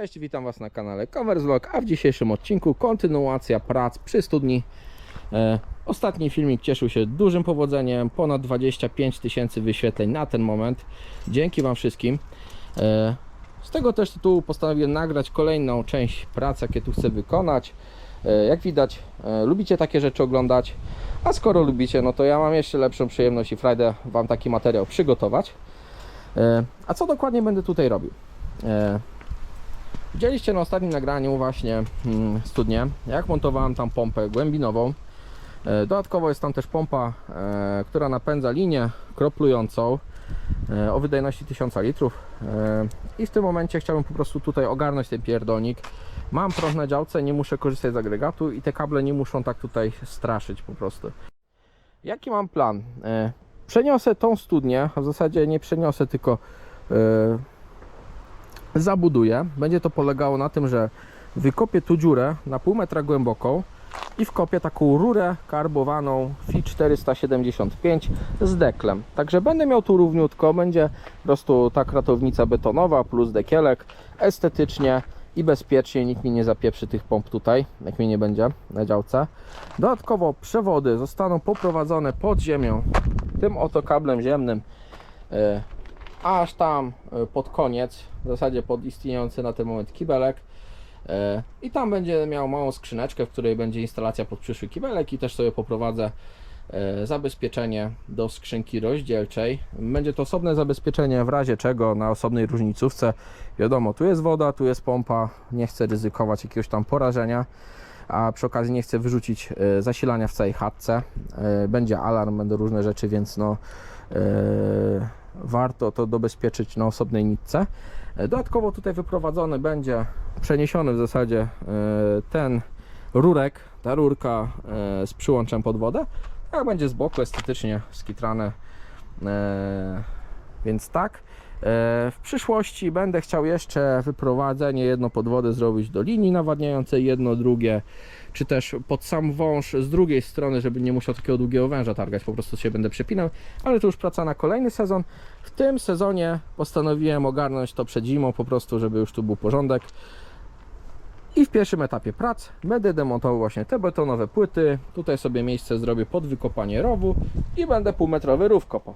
Cześć, witam Was na kanale Covers Vlog, a w dzisiejszym odcinku kontynuacja prac przy studni. E, ostatni filmik cieszył się dużym powodzeniem, ponad 25 tysięcy wyświetleń na ten moment. Dzięki Wam wszystkim. E, z tego też tytułu postanowiłem nagrać kolejną część prac, jakie tu chcę wykonać. E, jak widać, e, lubicie takie rzeczy oglądać, a skoro lubicie, no to ja mam jeszcze lepszą przyjemność i frajdę Wam taki materiał przygotować. A co dokładnie będę tutaj robił? Widzieliście na ostatnim nagraniu właśnie mm, studnię, jak montowałem tam pompę głębinową. E, Dodatkowo jest tam też pompa, e, która napędza linię kroplującą e, o wydajności 1000 litrów. I w tym momencie chciałbym po prostu tutaj ogarnąć ten pierdolnik. Mam prąd na działce, nie muszę korzystać z agregatu i te kable nie muszą tak tutaj straszyć po prostu. Jaki mam plan? Przeniosę tą studnię, a w zasadzie nie przeniosę, tylko zabuduję. Będzie to polegało na tym, że wykopię tu dziurę na pół metra głęboką i wkopię taką rurę karbowaną FI 475 z deklem. Także będę miał tu równiutko, będzie po prostu ta kratownica betonowa plus dekielek, estetycznie i bezpiecznie, nikt mi nie zapieprzy tych pomp tutaj, jak mnie nie będzie na działce. Dodatkowo przewody zostaną poprowadzone pod ziemią tym oto kablem ziemnym e, aż tam e, pod koniec, w zasadzie pod istniejący na ten moment kibelek. E, I tam będzie miał małą skrzyneczkę, w której będzie instalacja pod przyszły kibelek i też sobie poprowadzę e, zabezpieczenie do skrzynki rozdzielczej. Będzie to osobne zabezpieczenie w razie czego na osobnej różnicówce. Wiadomo, tu jest woda, tu jest pompa, nie chcę ryzykować jakiegoś tam porażenia. A przy okazji nie chcę wyrzucić zasilania w całej chatce. Będzie alarm, będą różne rzeczy, więc no warto to dobezpieczyć na osobnej nitce. E, Dodatkowo tutaj wyprowadzony będzie, przeniesiony w zasadzie e, ten rurek, ta rurka e, z przyłączem pod wodę. Tak będzie z boku estetycznie skitrane. Więc tak. E, W przyszłości będę chciał jeszcze wyprowadzenie jedno pod wodę zrobić do linii nawadniającej, jedno drugie, czy też pod sam wąż z drugiej strony, żeby nie musiał takiego długiego węża targać, po prostu się będę przepinał, ale to już praca na kolejny sezon. W tym sezonie postanowiłem ogarnąć to przed zimą, po prostu, żeby już tu był porządek. I w pierwszym etapie prac będę demontował właśnie te betonowe płyty. Tutaj sobie miejsce zrobię pod wykopanie rowu i będę półmetrowy rów kopał.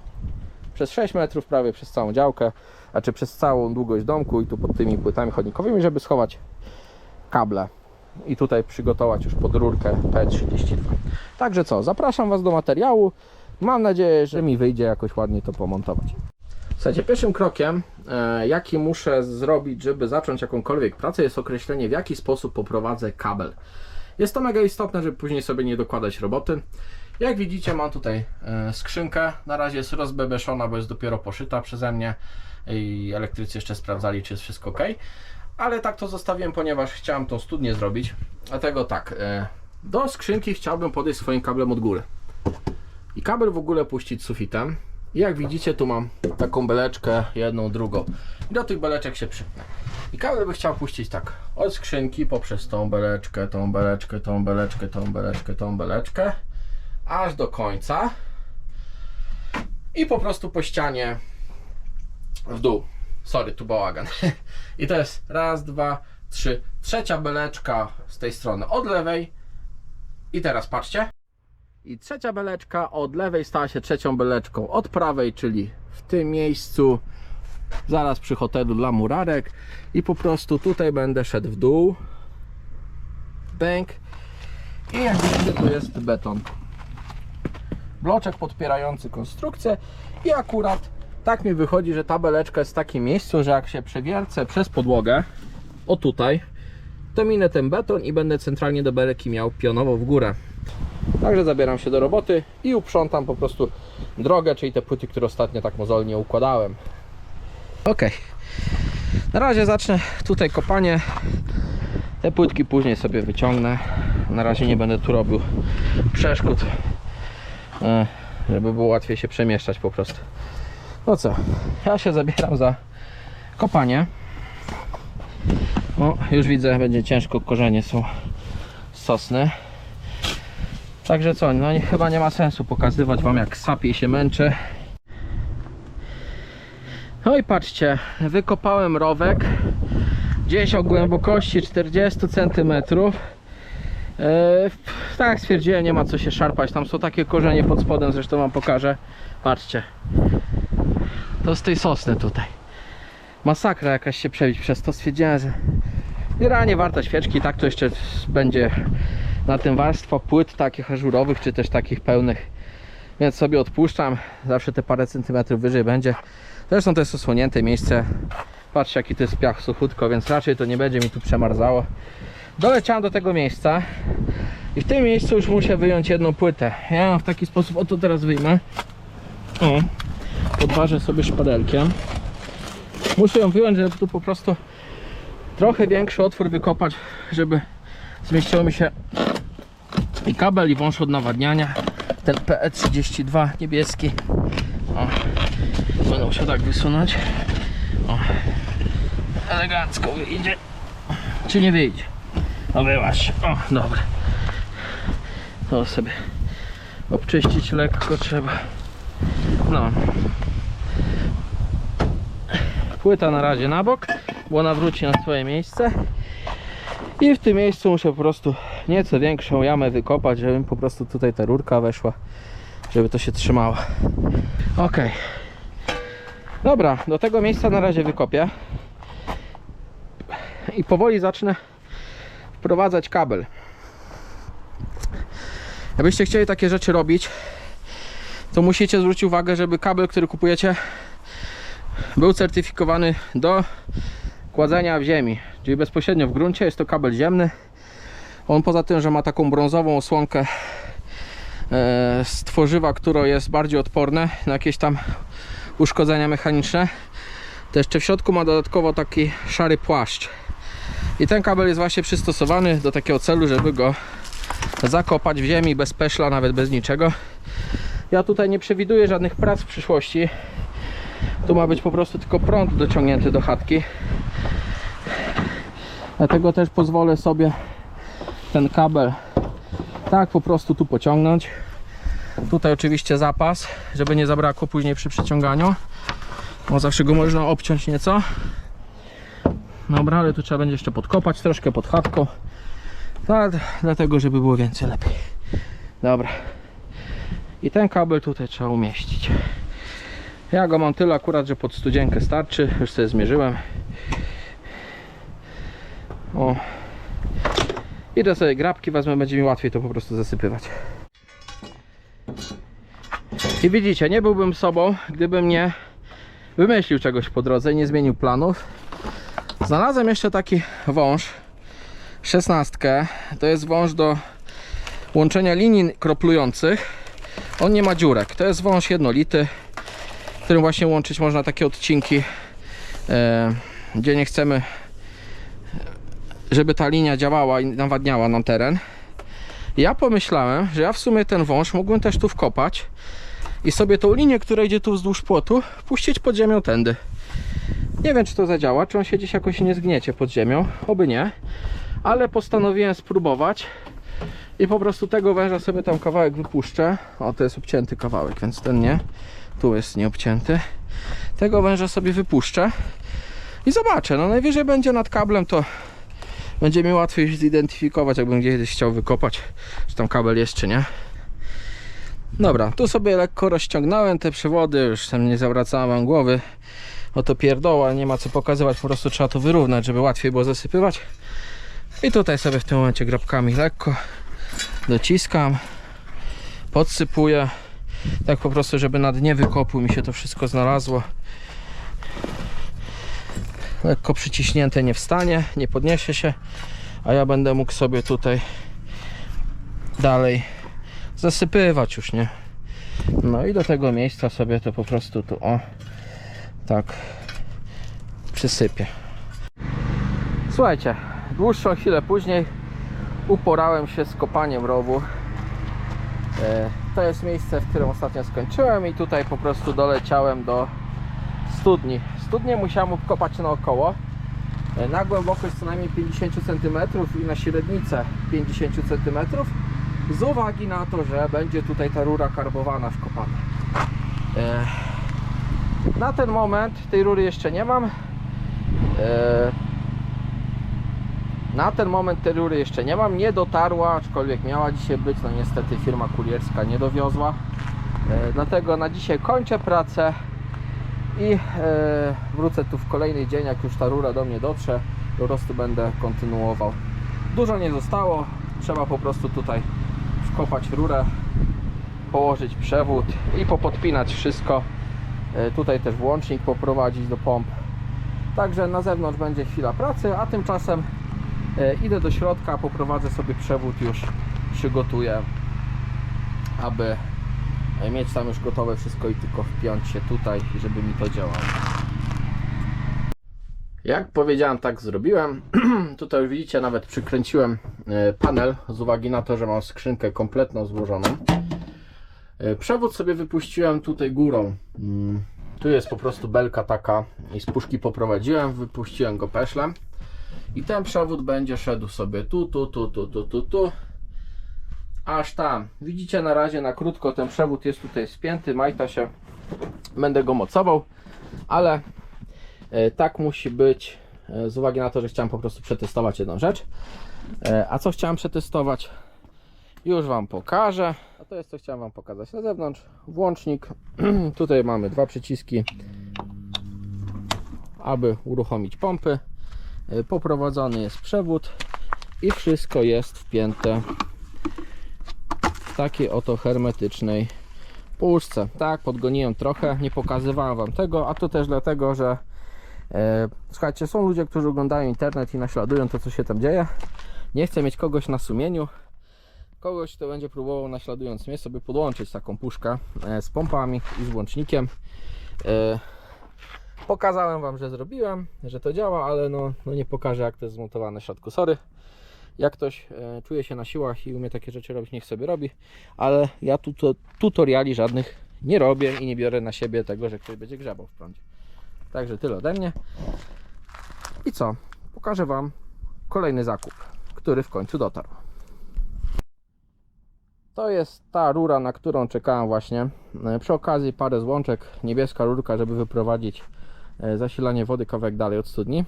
Przez 6 metrów prawie przez całą działkę, znaczy przez całą długość domku i tu pod tymi płytami chodnikowymi, żeby schować kable i tutaj przygotować już pod rurkę P32. Także co, zapraszam Was do materiału. Mam nadzieję, że mi wyjdzie jakoś ładnie to pomontować. Słuchajcie, pierwszym krokiem, e, jaki muszę zrobić, żeby zacząć jakąkolwiek pracę, jest określenie, w jaki sposób poprowadzę kabel. Jest to mega istotne, żeby później sobie nie dokładać roboty. Jak widzicie, mam tutaj e, skrzynkę. Na razie jest rozbebeszona, bo jest dopiero poszyta przeze mnie i elektrycy jeszcze sprawdzali, czy jest wszystko ok. Ale tak to zostawiłem, ponieważ chciałem tą studnię zrobić. Dlatego tak, e, do skrzynki chciałbym podejść swoim kablem od góry. I kabel w ogóle puścić sufitem. I jak widzicie, tu mam taką beleczkę, jedną, drugą. I do tych beleczek się przypnę. I kabel by chciał puścić tak, od skrzynki poprzez tą beleczkę, tą beleczkę, tą beleczkę, tą beleczkę, tą beleczkę, aż do końca. I po prostu po ścianie w dół. Sorry, tu bałagan. I to jest raz, dwa, trzy. Trzecia beleczka z tej strony od lewej. I teraz patrzcie. I trzecia beleczka od lewej stała się trzecią beleczką od prawej, czyli w tym miejscu, zaraz przy hotelu dla murarek. I po prostu tutaj będę szedł w dół. Bęk. I jak widzicie, tu jest beton. Bloczek podpierający konstrukcję. I akurat tak mi wychodzi, że ta beleczka jest w takim miejscu, że jak się przewiercę przez podłogę, o tutaj, to minę ten beton i będę centralnie do beleki miał pionowo w górę. Także zabieram się do roboty i uprzątam po prostu drogę, czyli te płyty, które ostatnio tak mozolnie układałem. Ok. Na razie zacznę tutaj kopanie. Te płytki później sobie wyciągnę. Na razie nie będę tu robił przeszkód, żeby było łatwiej się przemieszczać po prostu. No co, ja się zabieram za kopanie. O, już widzę, będzie ciężko, korzenie są sosny. Także co, no nie, chyba nie ma sensu pokazywać Wam jak sapię się męczę. No i patrzcie, wykopałem rowek gdzieś o głębokości 40 cm. E, tak jak stwierdziłem, nie ma co się szarpać. Tam są takie korzenie pod spodem, zresztą wam pokażę. Patrzcie. To z tej sosny tutaj. Masakra jakaś się przebić przez to. Stwierdziłem, że generalnie warta świeczki. Tak to jeszcze będzie na tym warstwa płyt takich ażurowych, czy też takich pełnych. Więc sobie odpuszczam. Zawsze te parę centymetrów wyżej będzie. Zresztą to jest osłonięte miejsce. Patrzcie jaki to jest piach suchutko, więc raczej to nie będzie mi tu przemarzało. Doleciałem do tego miejsca i w tym miejscu już muszę wyjąć jedną płytę. Ja w taki sposób oto teraz wyjmę. O, podważę sobie szpadelkiem. Muszę ją wyjąć, żeby tu po prostu trochę większy otwór wykopać, żeby zmieściło mi się i kabel i wąż od nawadniania. Ten PE32 niebieski. O, będę musiał tak wysunąć. O, elegancko wyjdzie. Czy nie wyjdzie? No wyłaś. O, dobra. To sobie obczyścić lekko trzeba. No. Płyta na razie na bok, bo ona wróci na swoje miejsce. I w tym miejscu muszę po prostu nieco większą jamę wykopać, żeby po prostu tutaj ta rurka weszła, żeby to się trzymało. Ok. Dobra, do tego miejsca na razie wykopię. I powoli zacznę wprowadzać kabel. Jakbyście chcieli takie rzeczy robić, to musicie zwrócić uwagę, żeby kabel, który kupujecie, był certyfikowany do kładzenia w ziemi, czyli bezpośrednio w gruncie. Jest to kabel ziemny. On poza tym, że ma taką brązową osłonkę e, z tworzywa, które jest bardziej odporne na jakieś tam uszkodzenia mechaniczne, to jeszcze w środku ma dodatkowo taki szary płaszcz. I ten kabel jest właśnie przystosowany do takiego celu, żeby go zakopać w ziemi bez peszla, nawet bez niczego. Ja tutaj nie przewiduję żadnych prac w przyszłości. Tu ma być po prostu tylko prąd dociągnięty do chatki. Dlatego też pozwolę sobie ten kabel tak po prostu tu pociągnąć. Tutaj oczywiście zapas, żeby nie zabrakło później przy przeciąganiu. Bo zawsze go można obciąć nieco. Dobra, ale tu trzeba będzie jeszcze podkopać troszkę pod chatką. Tak, dlatego żeby było więcej lepiej. Dobra. I ten kabel tutaj trzeba umieścić. Ja go mam tyle akurat, że pod studzienkę starczy. Już sobie zmierzyłem. O. Idę sobie grabki wezmę, będzie mi łatwiej to po prostu zasypywać. I widzicie, nie byłbym sobą, gdybym nie wymyślił czegoś po drodze, nie zmienił planów. Znalazłem jeszcze taki wąż, szesnastkę. To jest wąż do łączenia linii kroplujących. On nie ma dziurek. To jest wąż jednolity, którym właśnie łączyć można takie odcinki, e, gdzie nie chcemy, żeby ta linia działała i nawadniała nam teren. Ja pomyślałem, że ja w sumie ten wąż mógłbym też tu wkopać i sobie tą linię, która idzie tu wzdłuż płotu, puścić pod ziemią tędy. Nie wiem, czy to zadziała, czy on się gdzieś jakoś nie zgniecie pod ziemią, oby nie, ale postanowiłem spróbować i po prostu tego węża sobie tam kawałek wypuszczę. O, to jest obcięty kawałek, więc ten nie. Tu jest nieobcięty. Tego węża sobie wypuszczę i zobaczę. No najwyżej będzie nad kablem, to będzie mi łatwiej zidentyfikować, jakbym gdzieś chciał wykopać, czy tam kabel jest, czy nie. Dobra, tu sobie lekko rozciągnąłem te przewody, już tam nie zawracałem wam głowy. Oto pierdoła, nie ma co pokazywać, po prostu trzeba to wyrównać, żeby łatwiej było zasypywać. I tutaj sobie w tym momencie grabkami lekko dociskam, podsypuję, tak po prostu, żeby na dnie wykopu mi się to wszystko znalazło. Lekko przyciśnięte nie wstanie, nie podniesie się, a ja będę mógł sobie tutaj dalej zasypywać już, nie? No i do tego miejsca sobie to po prostu tu, o, tak przysypię. Słuchajcie, dłuższą chwilę później uporałem się z kopaniem rowu. E, To jest miejsce, w którym ostatnio skończyłem i tutaj po prostu doleciałem do studni. Studnię musiałem obkopać naokoło. E, Na głębokość co najmniej 50 cm i na średnicę 50 cm z uwagi na to, że będzie tutaj ta rura karbowana wkopana. Na ten moment tej rury jeszcze nie mam. E, Na ten moment tej rury jeszcze nie mam, nie dotarła, aczkolwiek miała dzisiaj być, no niestety firma kurierska nie dowiozła. E, dlatego na dzisiaj kończę pracę i e, wrócę tu w kolejny dzień, jak już ta rura do mnie dotrze, po prostu będę kontynuował. Dużo nie zostało, trzeba po prostu tutaj wkopać rurę, położyć przewód i popodpinać wszystko. E, tutaj też włącznik poprowadzić do pomp. Także na zewnątrz będzie chwila pracy, a tymczasem e, idę do środka, poprowadzę sobie przewód już, przygotuję, aby e, mieć tam już gotowe wszystko i tylko wpiąć się tutaj, żeby mi to działało. Jak powiedziałem, tak zrobiłem. Tutaj już widzicie, nawet przykręciłem panel z uwagi na to, że mam skrzynkę kompletną złożoną. E, Przewód sobie wypuściłem tutaj górą. Mm, Tu jest po prostu belka taka i z puszki poprowadziłem, wypuściłem go peszlem. I ten przewód będzie szedł sobie tu, tu, tu, tu, tu, tu, tu. Aż tam. Widzicie na razie na krótko ten przewód jest tutaj spięty, majta się. Będę go mocował, ale e, tak musi być e, z uwagi na to, że chciałem po prostu przetestować jedną rzecz. A co chciałem przetestować? Już Wam pokażę. A to jest co chciałem Wam pokazać na zewnątrz. Włącznik. Tutaj mamy dwa przyciski, aby uruchomić pompy. E, Poprowadzony jest przewód i wszystko jest wpięte w takiej oto hermetycznej puszce. Tak, podgoniłem trochę, nie pokazywałem Wam tego, a to też dlatego, że e, słuchajcie, są ludzie, którzy oglądają internet i naśladują to, co się tam dzieje. Nie chcę mieć kogoś na sumieniu, kogoś, kto będzie próbował naśladując mnie sobie podłączyć taką puszkę e, z pompami i z włącznikiem. E, Pokazałem Wam, że zrobiłem, że to działa, ale no, no nie pokażę jak to jest zmontowane w środku. Sorry. Jak ktoś e, czuje się na siłach i umie takie rzeczy robić, niech sobie robi, ale ja tu to, tutoriali żadnych nie robię i nie biorę na siebie tego, że ktoś będzie grzebał w prądzie. Także tyle ode mnie. I co? Pokażę Wam kolejny zakup, który w końcu dotarł. To jest ta rura, na którą czekałem właśnie. E, Przy okazji parę złączek, niebieska rurka, żeby wyprowadzić e, zasilanie wody kawałek dalej od studni.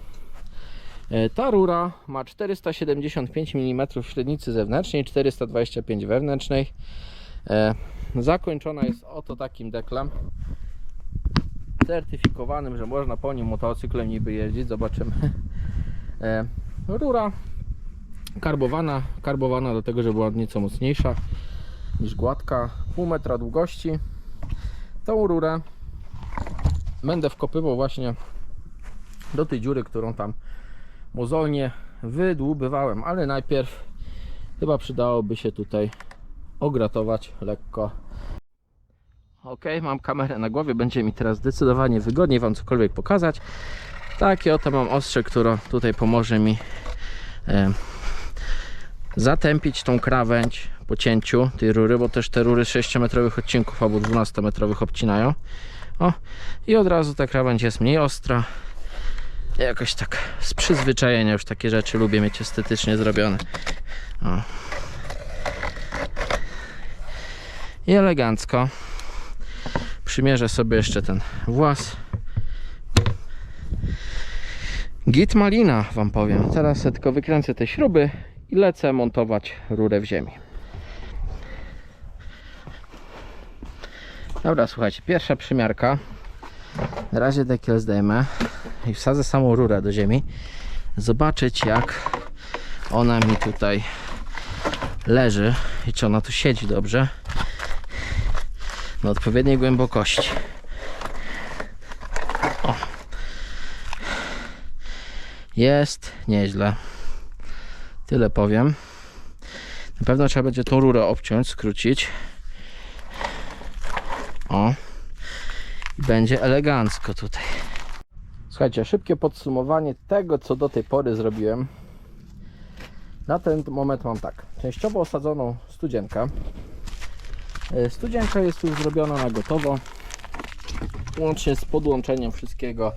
E, Ta rura ma 475 mm średnicy zewnętrznej, 425 wewnętrznej. Zakończona jest oto takim deklem certyfikowanym, że można po nim motocyklem niby jeździć. Zobaczymy. Rura karbowana, karbowana do tego, żeby była nieco mocniejsza niż gładka, pół metra długości. Tą rurę będę wkopywał właśnie do tej dziury, którą tam mozolnie wydłubywałem, ale najpierw chyba przydałoby się tutaj ogratować lekko. Ok, mam kamerę na głowie, będzie mi teraz zdecydowanie wygodniej Wam cokolwiek pokazać. Takie oto mam ostrze, które tutaj pomoże mi zatępić tą krawędź po cięciu tej rury, bo też te rury 6-metrowych odcinków albo 12-metrowych obcinają. O, i od razu ta krawędź jest mniej ostra. Jakoś tak z przyzwyczajenia już takie rzeczy lubię mieć estetycznie zrobione. O. I elegancko. Przymierzę sobie jeszcze ten włas. Git malina wam powiem. Teraz tylko wykręcę te śruby i lecę montować rurę w ziemi. Dobra, słuchajcie, pierwsza przymiarka. Na razie dekiel zdejmę i wsadzę samą rurę do ziemi. Zobaczyć jak ona mi tutaj leży i czy ona tu siedzi dobrze. Na odpowiedniej głębokości. O. Jest nieźle. Tyle powiem. Na pewno trzeba będzie tą rurę obciąć, skrócić. O. I będzie elegancko tutaj. Słuchajcie, szybkie podsumowanie tego, co do tej pory zrobiłem. Na ten moment mam tak. Częściowo osadzoną studzienkę. E, Studzienka jest już zrobiona na gotowo. Łącznie z podłączeniem wszystkiego,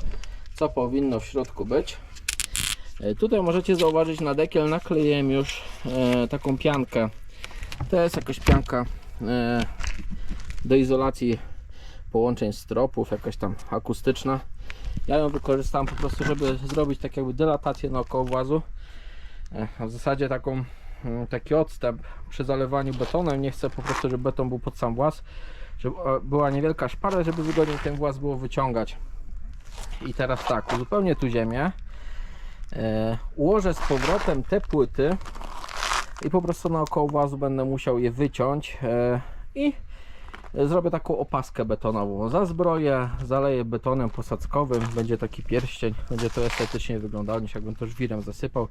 co powinno w środku być. E, Tutaj możecie zauważyć na dekiel nakleiłem już e, taką piankę. To jest jakaś pianka do izolacji połączeń stropów, jakaś tam akustyczna. Ja ją wykorzystałem po prostu, żeby zrobić tak jakby dylatację naokoło włazu. e, w zasadzie taką, mm, taki odstęp przy zalewaniu betonem. Nie chcę po prostu, żeby beton był pod sam włas, żeby e, była niewielka szpara, żeby wygodniej ten włas było wyciągać. I teraz tak, uzupełnię tu ziemię. E, ułożę z powrotem te płyty i po prostu naokoło włazu będę musiał je wyciąć i zrobię taką opaskę betonową. Zazbroję, zaleję betonem posadzkowym, będzie taki pierścień, będzie to estetycznie wyglądało niż jakbym to żwirem zasypał.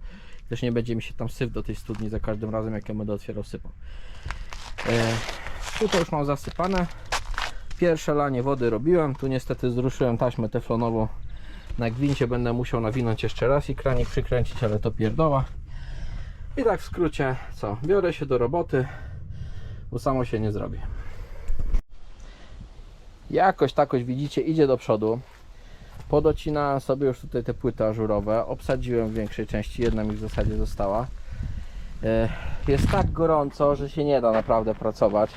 Też nie będzie mi się tam syf do tej studni za każdym razem jak ja będę otwierał sypał. E, tutaj już mam zasypane. Pierwsze lanie wody robiłem, tu niestety zruszyłem taśmę teflonową na gwincie, będę musiał nawinąć jeszcze raz i kranik przykręcić, ale to pierdoła. I tak w skrócie, co? Biorę się do roboty, bo samo się nie zrobi. Jakoś takoś widzicie, idzie do przodu. Podocinałem sobie już tutaj te płyty ażurowe. Obsadziłem w większej części, jedna mi w zasadzie została. E, Jest tak gorąco, że się nie da naprawdę pracować.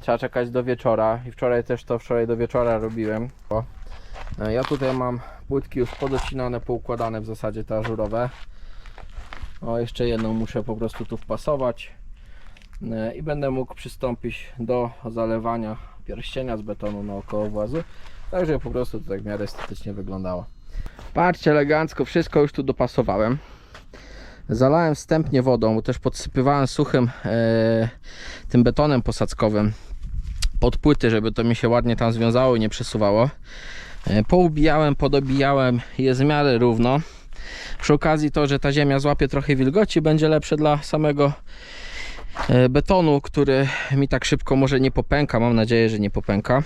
Trzeba czekać do wieczora i wczoraj też to wczoraj do wieczora robiłem. E, Ja tutaj mam płytki już podocinane, poukładane w zasadzie te ażurowe. O, jeszcze jedną muszę po prostu tu wpasować E, i będę mógł przystąpić do zalewania pierścienia z betonu naokoło włazu. Tak, żeby po prostu to tak w miarę estetycznie wyglądało. Patrzcie elegancko, wszystko już tu dopasowałem. Zalałem wstępnie wodą, bo też podsypywałem suchym e, tym betonem posadzkowym pod płyty, żeby to mi się ładnie tam związało i nie przesuwało. E, poubijałem, podobijałem jest w miarę równo. Przy okazji to, że ta ziemia złapie trochę wilgoci, będzie lepsze dla samego betonu, który mi tak szybko może nie popęka. Mam nadzieję, że nie popęka.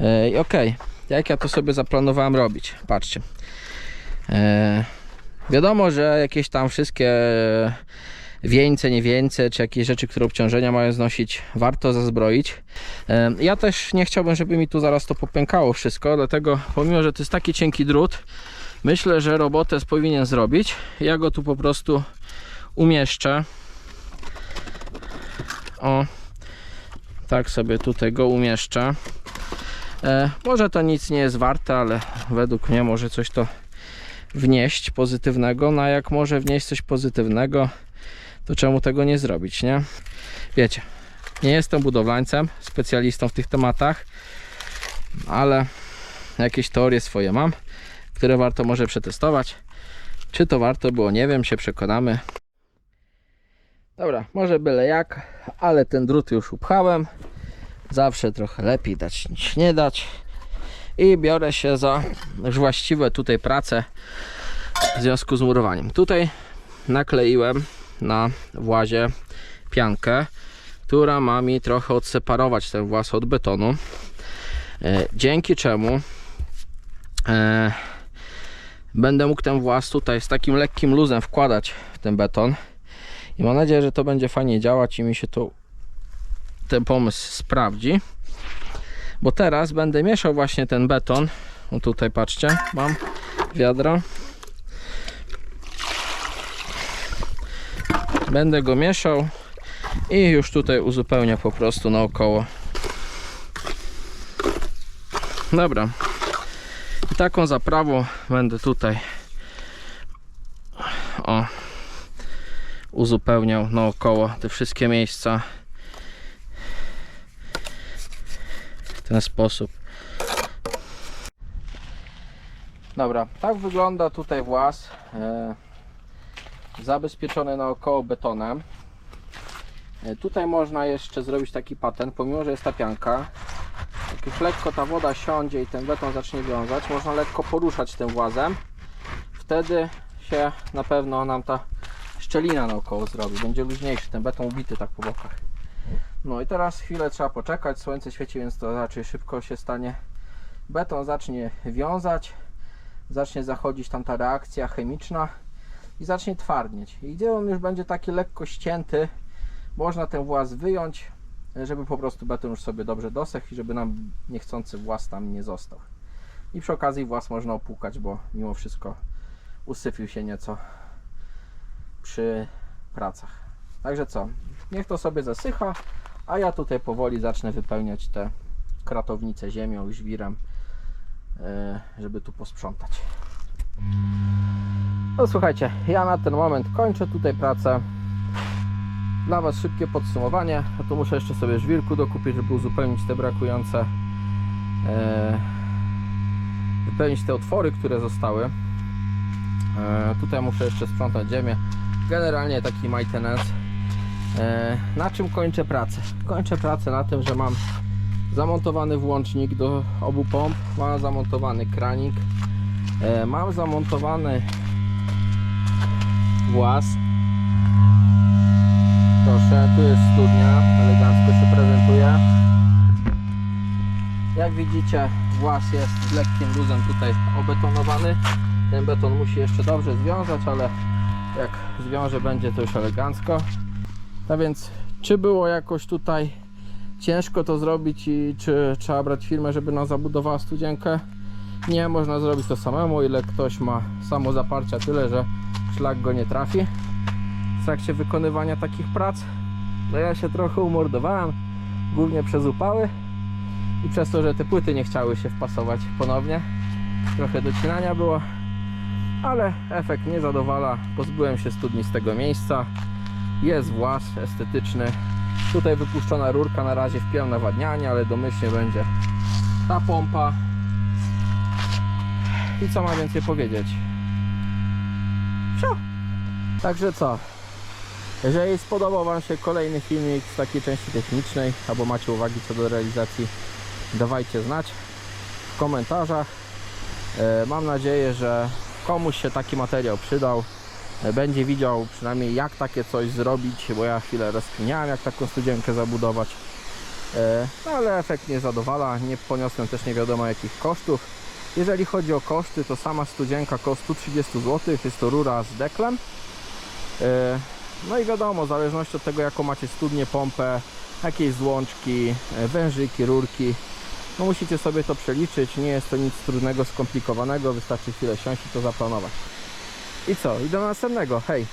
E, I okej, jak ja to sobie zaplanowałem robić? Patrzcie. E, wiadomo, że jakieś tam wszystkie wieńce, nie wieńce, czy jakieś rzeczy, które obciążenia mają znosić, warto zazbroić. E, Ja też nie chciałbym, żeby mi tu zaraz to popękało wszystko, dlatego pomimo, że to jest taki cienki drut, myślę, że robotę powinien zrobić. Ja go tu po prostu umieszczę. O, tak sobie tutaj go umieszczę. E, może to nic nie jest warte, ale według mnie może coś to wnieść pozytywnego. No a jak może wnieść coś pozytywnego, to czemu tego nie zrobić, nie? Wiecie, nie jestem budowlańcem, specjalistą w tych tematach, ale jakieś teorie swoje mam, które warto może przetestować. Czy to warto było, nie wiem, się przekonamy. Dobra, może byle jak, ale ten drut już upchałem. Zawsze trochę lepiej dać niż nie dać. I biorę się za już właściwe tutaj prace w związku z murowaniem. Tutaj nakleiłem na włazie piankę, która ma mi trochę odseparować ten włas od betonu. E, Dzięki czemu e, będę mógł ten włas tutaj z takim lekkim luzem wkładać w ten beton. I mam nadzieję, że to będzie fajnie działać i mi się to ten pomysł sprawdzi. Bo teraz będę mieszał właśnie ten beton. O tutaj patrzcie, mam wiadro. Będę go mieszał i już tutaj uzupełniał po prostu naokoło. Dobra. I taką zaprawą będę tutaj o uzupełniał naokoło te wszystkie miejsca w ten sposób. Dobra, tak wygląda tutaj włas e, zabezpieczony naokoło betonem. E, tutaj można jeszcze zrobić taki patent, pomimo że jest ta pianka, jak już lekko ta woda siądzie i ten beton zacznie wiązać, można lekko poruszać tym włazem. Wtedy się na pewno nam ta szczelina naokoło zrobi. Będzie luźniejszy, ten beton ubity tak po bokach. No i teraz chwilę trzeba poczekać. Słońce świeci, więc to raczej szybko się stanie. Beton zacznie wiązać, zacznie zachodzić tam ta reakcja chemiczna i zacznie twardnieć. I gdy on już będzie taki lekko ścięty, można ten włas wyjąć, żeby po prostu beton już sobie dobrze dosechł i żeby nam niechcący włas tam nie został. I przy okazji włas można opłukać, bo mimo wszystko usypił się nieco przy pracach. Także co, niech to sobie zasycha, a ja tutaj powoli zacznę wypełniać te kratownice ziemią i żwirem, e, żeby tu posprzątać. No słuchajcie, ja na ten moment kończę tutaj pracę. Dla Was szybkie podsumowanie. A tu muszę jeszcze sobie żwirku dokupić, żeby uzupełnić te brakujące. E, wypełnić te otwory, które zostały. E, tutaj muszę jeszcze sprzątać ziemię. Generalnie taki maintenance. E, na czym kończę pracę? Kończę pracę na tym, że mam zamontowany włącznik do obu pomp, mam zamontowany kranik, e, mam zamontowany włas. Proszę, tu jest studnia, elegancko się prezentuje. Jak widzicie, włas jest z lekkim luzem tutaj obetonowany. Ten beton musi jeszcze dobrze związać, ale jak zwiąże będzie to już elegancko. A więc, czy było jakoś tutaj ciężko to zrobić i czy trzeba brać firmę, żeby nam zabudowała studzienkę? Nie, można zrobić to samemu, ile ktoś ma samo zaparcia tyle, że szlak go nie trafi w trakcie wykonywania takich prac. No ja się trochę umordowałem, głównie przez upały i przez to, że te płyty nie chciały się wpasować ponownie. Trochę docinania było, ale efekt nie zadowala. Pozbyłem się studni z tego miejsca. Jest włas estetyczny. Tutaj wypuszczona rurka na razie w pełne nawadnianie, ale domyślnie będzie ta pompa. I co ma więcej powiedzieć? Wsio. Także co? Jeżeli spodobał Wam się kolejny filmik z takiej części technicznej, albo macie uwagi co do realizacji, dawajcie znać w komentarzach. E, Mam nadzieję, że komuś się taki materiał przydał. E, Będzie widział przynajmniej jak takie coś zrobić, bo ja chwilę rozkminiałem jak taką studzienkę zabudować. E, No ale efekt nie zadowala, nie poniosłem też nie wiadomo jakich kosztów. Jeżeli chodzi o koszty, to sama studzienka kosztuje 130 zł, jest to rura z deklem. E, No i wiadomo, w zależności od tego jaką macie studnię, pompę, jakieś złączki, wężyki, rurki, no musicie sobie to przeliczyć, nie jest to nic trudnego, skomplikowanego, wystarczy chwilę siąść i to zaplanować. I co? I do następnego, hej!